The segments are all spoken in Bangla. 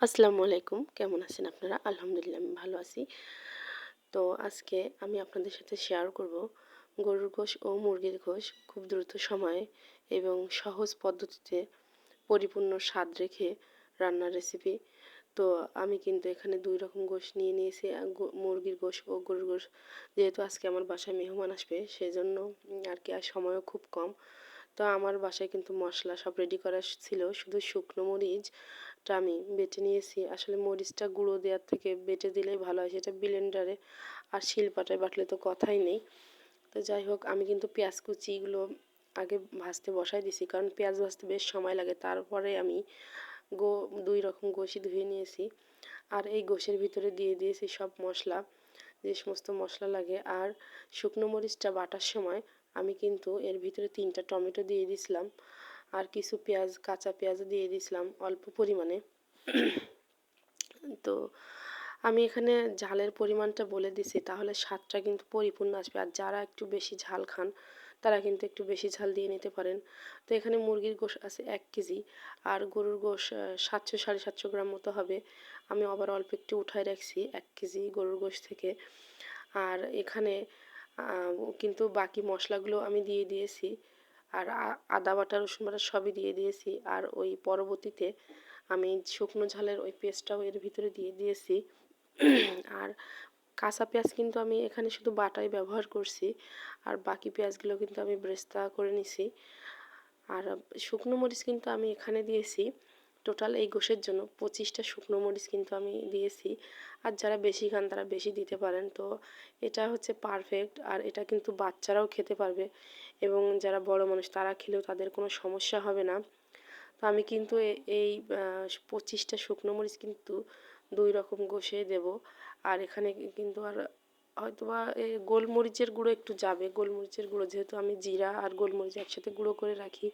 আসসালামু আলাইকুম। কেমন আছেন আপনারা? আলহামদুলিল্লাহ, আমি ভালো আছি। তো আজকে আমি আপনাদের সাথে শেয়ার করব গরুর গোশ ও মুরগির গোশ খুব দ্রুত সময়ে এবং সহজ পদ্ধতিতে পরিপূর্ণ স্বাদ রেখে রান্নার রেসিপি তো আমি কিন্তু এখানে দুই রকম গোশ নিয়ে নিয়েছি মুরগির গোশ ও গরুর গোশ। যেহেতু আজকে আমার বাসায় মেহমান আসবে, সেজন্য আর কি, আর সময়ও খুব কম। তো আমার বাসায় কিন্তু মশলা সব রেডি করা ছিল, শুধু শুকনো মরিচটা আমি বেটে নিয়েছি। আসলে মরিচটা গুঁড়ো দেওয়ার থেকে বেটে দিলেই ভালো হয়, সেটা ব্লেন্ডারে আর শিলপাটায় বাটলে তো কথাই নেই। তো যাই হোক, আমি কিন্তু পেঁয়াজ কুচিগুলো আগে ভাজতে বসাই দিছি, কারণ পেঁয়াজ ভাজতে বেশ সময় লাগে। তারপরে আমি গো, দুই রকম গোশি ধুয়ে নিয়েছি। আর এই গোশের ভিতরে দিয়ে দিয়েছি সব মশলা, যে সমস্ত মশলা লাগে। আর শুকনো মরিচটা বাটার সময় আমি কিন্তু এর ভিতরে তিনটা টমেটো দিয়ে দিছিলাম। আর কিছু পেঁয়াজ, কাঁচা পেঁয়াজ দিয়ে দিছিলাম অল্প পরিমাণে। তো আমি এখানে ঝালের পরিমাণটা বলে দিছি, তাহলে স্বাদটা কিন্তু পরিপূর্ণ আসবে। আর যারা একটু বেশি ঝাল খান, তারা কিন্তু একটু বেশি ঝাল দিয়ে নিতে পারেন। তো এখানে মুরগির গোশ আছে এক কেজি, আর গরুর গোশ সাতশো সাড়ে সাতশো গ্রাম মতো হবে। আমি আবার অল্প একটু উঠায় রাখছি এক কেজি গরুর গোশ থেকে। আর এখানে কিন্তু বাকি মশলাগুলো আমি দিয়ে দিয়েছি। আর আদা, বাটা, রসুন বাটা সবই দিয়ে দিয়েছি। আর ওই পরবর্তীতে আমি শুকনো ঝালের ওই পেস্টটাও এর ভিতরে দিয়ে দিয়েছি। আর কাঁচা পেঁয়াজ কিন্তু আমি এখানে শুধু বাটাই ব্যবহার করছি। আর বাকি পেঁয়াজগুলো কিন্তু আমি ব্রেস্তা করে নিছি। আর শুকনো মরিচ কিন্তু আমি এখানে দিয়েছি। টোটাল এই গোশের জন্য পঁচিশটা শুকনো মরিচ কিন্তু আমি দিয়েছি। আর যারা বেশি খান তারা বেশি দিতে পারেন। তো এটা হচ্ছে পারফেক্ট আর এটা কিন্তু বাচ্চারাও খেতে পারবে। এবং যারা বড় মানুষ, তারা খেলেও তাদের কোনো সমস্যা হবে না। তো আমি কিন্তু এই পঁচিশটা শুকনো মরিচ কিন্তু দুই রকম গোষে দেব। আর এখানে কিন্তু আর হয়তোবা গোলমরিচের গুঁড়ো একটু যাবে। গোলমরিচের গুঁড়ো, যেহেতু আমি জিরা আর গোলমরিচ একসাথে গুঁড়ো করে রাখি,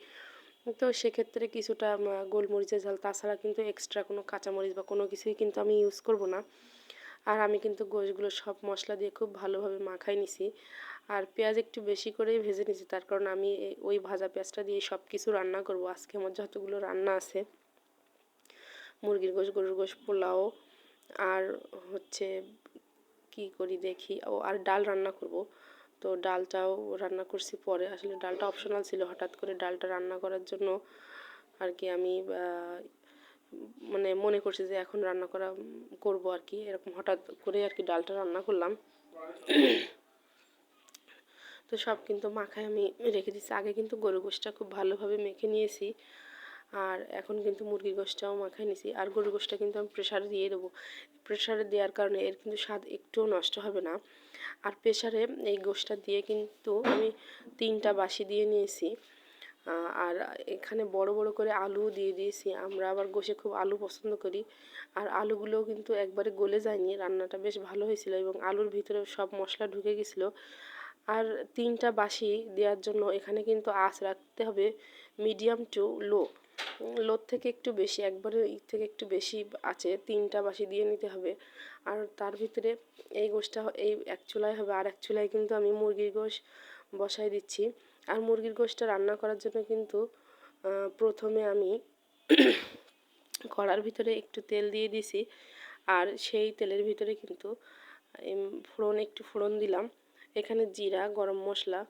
তো সেক্ষেত্রে কিছুটা গোলমরিচের ঝাল। তাছাড়া কিন্তু এক্সট্রা কোনো কাঁচামরিচ বা কোনো কিছুই কিন্তু আমি ইউজ করব না। আর আমি কিন্তু গোশগুলো সব মশলা দিয়ে খুব ভালোভাবে মাখাই নিছি। আর পেঁয়াজ একটু বেশি করেই ভেজে নিয়েছি। তার কারণ আমি ওই ভাজা পেঁয়াজটা দিয়ে সব কিছু রান্না করব। আজকে আমার যতগুলো রান্না আছে, মুরগির গোশ, গরুর গোশ, পোলাও আর হচ্ছে কি করি দেখি, ও আর ডাল রান্না করব। তো ডালটাও রান্না করছি পরে। আসলে ডালটা অপশনাল ছিল, হঠাৎ করে ডালটা রান্না করার জন্য আর কি আমি মানে মনে করছি যে এখন রান্না করা, করব আর কি। এরকম হঠাৎ করে আর কি ডালটা রান্না করলাম। তো সব কিন্তু মাখায় আমি রেখে দিচ্ছি আগে কিন্তু গরু গোশটা খুব ভালোভাবে মেখে নিয়েছি। আর এখন কিন্তু মুরগির গোশটাও মাখায় নিয়েছি আর গরু গোশটা কিন্তু আমি প্রেশারে দিয়ে দেবো। প্রেশারে দেওয়ার কারণে এর কিন্তু স্বাদ একটুও নষ্ট হবে না। আর প্রেশারে এই গোশটা দিয়ে কিন্তু আমি তিনটা বাসি দিয়ে নিয়েছি। আর এখানে বড় বড় করে আলু দিয়ে দিয়েছি। আমরা আবার গোশে খুব আলু পছন্দ করি। আর আলুগুলোও কিন্তু একবারে গলে যায়নি। রান্নাটা বেশ ভালো হয়েছিল এবং আলুর ভিতরে সব মশলা ঢুকে গেছিল। আর তিনটা বাসি দেওয়ার জন্য এখানে কিন্তু আঁচ রাখতে হবে মিডিয়াম টু লো লোর থেকে একটু বেশি, একবারে থেকে একটু বেশি আছে, তিনটা বাসি দিয়ে নিতে হবে। আর তার ভিতরে এই গোশটা এই এক চুলায় হবে, আর এক চুলায় কিন্তু আমি মুরগির গোশ বসাই দিচ্ছি। আর মুরগির গোশটা রান্না করার জন্য কিন্তু প্রথমে আমি কড়ার ভিতরে একটু তেল দিয়ে দিছি আর সেই তেলের ভিতরে কিন্তু ফোড়ন, একটু ফোড়ন দিলাম। এখানে জিরা, গরম মশলা,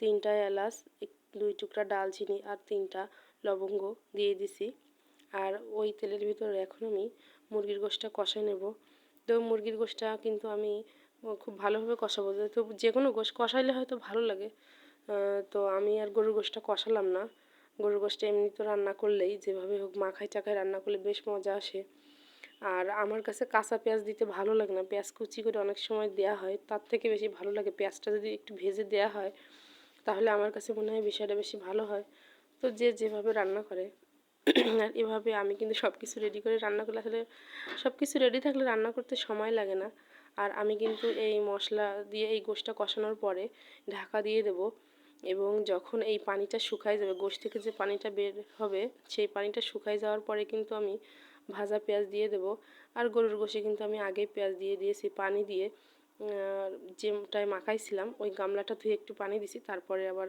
তিনটা এলাচ দুই টুকরা ডালচিনি আর তিনটা লবঙ্গ দিয়ে দিছি। আর ওই তেলের ভিতরে এখন আমি মুরগির গোশটা কষাই নেব। তো মুরগির গোশটা কিন্তু আমি খুব ভালোভাবে কষাবো। তো যে কোনো গোশ কষাইলে হয়তো ভালো লাগে। তো আমি আর গরুর গোশটা কষালাম না। গরুর গোশটা এমনি তো রান্না করলেই, যেভাবে হোক মাখাই চাখায় রান্না করলে বেশ মজা আসে। আর আমার কাছে কাঁচা পেঁয়াজ দিতে ভালো লাগে না। পেঁয়াজ কুচি করে অনেক সময় দেওয়া হয়, তার থেকে বেশি ভালো লাগে পেঁয়াজটা যদি একটু ভেজে দেওয়া হয়, তাহলে আমার কাছে মনে হয় বিষয়টা বেশি ভালো হয়। তো যে যেভাবে রান্না করে, আর এভাবে আমি কিন্তু সব কিছু রেডি করে রান্না করলে আসলে সব কিছু রেডি থাকলে রান্না করতে সময় লাগে না। আর আমি কিন্তু এই মশলা দিয়ে এই গোশটা কষানোর পরে ঢাকা দিয়ে দেব এবং যখন এই পানিটা শুকায় যাবে গোশ থেকে যে পানিটা বের হবে, সেই পানিটা শুকায় যাওয়ার পরে কিন্তু আমি ভাজা পেঁয়াজ দিয়ে দেব। আর গরুর গোশে কিন্তু আমি আগেই পেঁয়াজ দিয়ে দিয়েছি, পানি দিয়ে। যেটায় মাখাইছিলাম ওই গামলাটা ধুয়ে একটু পানি দিছি, তারপরে আবার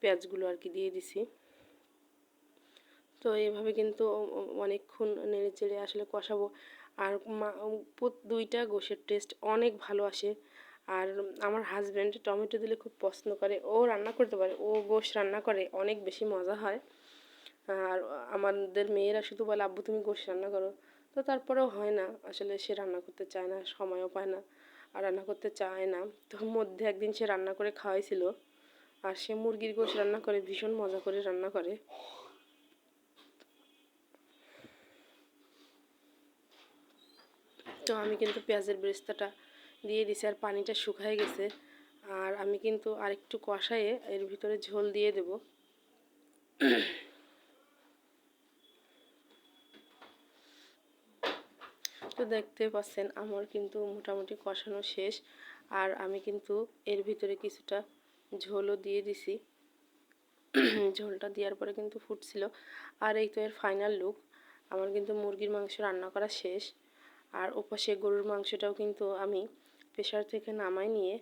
পেঁয়াজগুলো আর কি দিয়ে দিছি। তো এইভাবে কিন্তু অনেকক্ষণ নেড়ে চেড়ে আসলে কষাবো। আর দুইটা গোশের টেস্ট অনেক ভালো আসে। আর আমার হাজব্যান্ড টমেটো দিলে খুব পছন্দ করে, ও রান্না করতে পারে, ও গোশ রান্না করে, অনেক বেশি মজা হয়। আর আমাদের মেয়েরা শুধু বলে, আব্বু, তুমি গোশ রান্না করো। তো তারপরেও হয় না। আসলে সে রান্না করতে চায় না, সময়ও পায় না, আর রান্না করতে চায় না। তো মধ্যে একদিন সে রান্না করে খাওয়াইছিল, আর সে মুরগির গোশ রান্না করে, ভীষণ মজা করে রান্না করে। তো আমি কিন্তু পেঁয়াজের বেরেস্তাটা দিয়ে দিছি, আর পানিটা শুকায় গেছে। আর আমি কিন্তু আরেকটু কষায়ে এর ভিতরে ঝোল দিয়ে দেব। তো দেখতে পাচ্ছেন আমার কিন্তু মোটামুটি কষানো শেষ। আর আমি কিন্তু এর ভিতরে কিছুটা ঝোলও দিয়ে দিছি। ঝোলটা দেওয়ার পরে কিন্তু ফুটছিল। আর এই তো এর ফাইনাল লুক আমার কিন্তু মুরগির মাংস রান্না করা শেষ। আর ওপাশে গরুর মাংসটাও কিন্তু আমি প্রেশার থেকে নামাই নিয়ে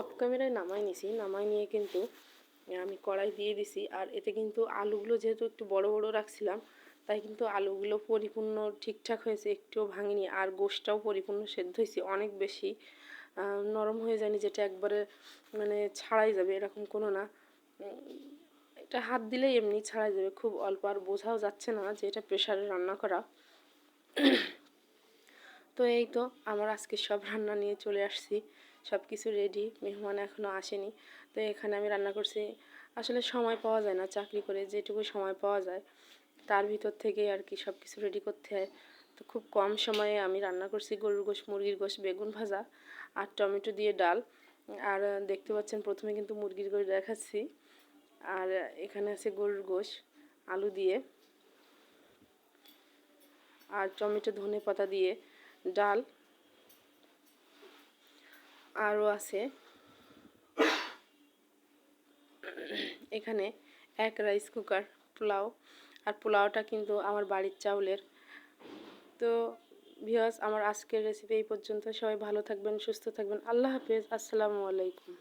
অফ ক্যামেরায় নামাই নিছি। নামাই নিয়ে কিন্তু আমি কড়াই দিয়ে দিছি। আর এতে কিন্তু আলুগুলো যেহেতু একটু বড় বড় রাখছিলাম তাই কিন্তু আলুগুলো পরিপূর্ণ ঠিকঠাক হয়েছে, একটুও ভাঙিনি আর গোশটাও পরিপূর্ণ সেদ্ধ হয়েছে অনেক বেশি। নরম হয়ে যায়নি যেটা একবারে মানে ছাড়াই যাবে, এরকম কোনো না। এটা হাত দিলেই এমনি ছাড়াই যাবে, খুব অল্প আর বোঝাও যাচ্ছে না যে এটা প্রেশারে রান্না করা। তো এই তো আমার আজকে সব রান্না নিয়ে চলে আসছি সব কিছু রেডি মেহমান এখনও আসেনি। তো এখানে আমি রান্না করছি আসলে সময় পাওয়া যায় না চাকরি করে যেটুকু সময় পাওয়া যায়। তার ভিতর থেকে আর কি সব কিছু রেডি করতে হয়। তো খুব কম সময়ে আমি রান্না করছি গরুর গোশ, মুরগির গোশ, বেগুন ভাজা আর টমেটো দিয়ে ডাল। আর দেখতে পাচ্ছেন প্রথমে কিন্তু মুরগির গোশ দেখাচ্ছি। আর এখানে আছে গরুর গোশ, আলু দিয়ে আর টমেটো ধনে পাতা দিয়ে ডাল। আরও আছে এখানে এক রাইস কুকার পোলাও। আর পোলাওটা কিন্তু আমার বাড়ির চাউলের। তো ভিওয়াস আমার আজকের রেসিপি এই পর্যন্ত। সবাই ভালো থাকবেন, সুস্থ থাকবেন। আল্লাহ হাফিজ। আসসালামু আলাইকুম।